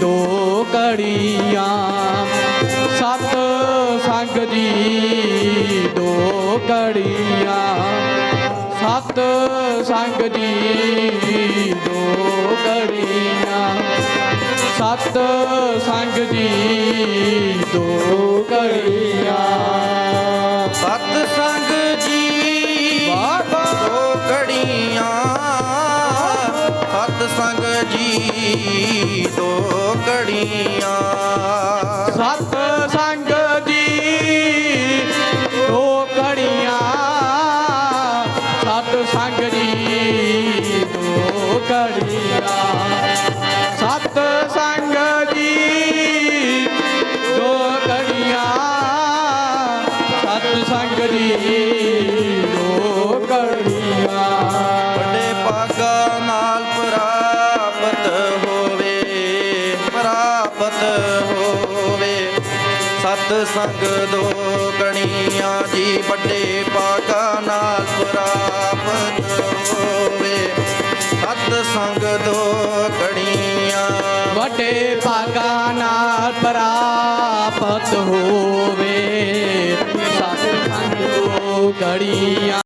ਦੋ ਕੜੀਆਂ ਸਤ ਸੰਗ ਜੀ ਦੋ ਕੜੀਆਂ ਸਤ ਸੰਗ ਜੀ ਦੋ ਕੜੀਆਂ ਸਤ ਸੰਗ ਜੀ ਦੋ ਕੜੀਆਂ ਸਤ ਸੰਗ ਜੀ ਵਾਹ। ਦੋ ਕੜੀਆਂ ਸਤ ਸੰਗ ਜੀ ਦੋ ਕੜੀਆਂ ਸਤ ਸੰਗ ਜੀ ਦੋ ਕੜੀਆਂ ਸਤ ਸੰਗ ਜੀ ਦੋ ਕੜੀਆਂ ਸਤ ਸੰਗ ਜੀ ਦੋ ਕੜੀਆਂ ਸਤ ਸੰਗ ਜੀ ਪ੍ਰਾਪਤ ਹੋਵੇ। ਸਤ ਸੰਗ ਦੋ ਕਣੀਆਂ ਜੀ ਵੱਡੇ ਭਾਗਾ ਨਾਲ ਪ੍ਰਾਪਤ ਹੋਵੇ। ਸਤ ਸੰਗ ਦੋ ਕਣੀਆਂ ਵੱਡੇ ਭਾਗਾਂ ਨਾਲ ਪ੍ਰਾਪਤ ਹੋਵੇ। ਸਤਿ ਸੰਗ ਕੜੀਆਂ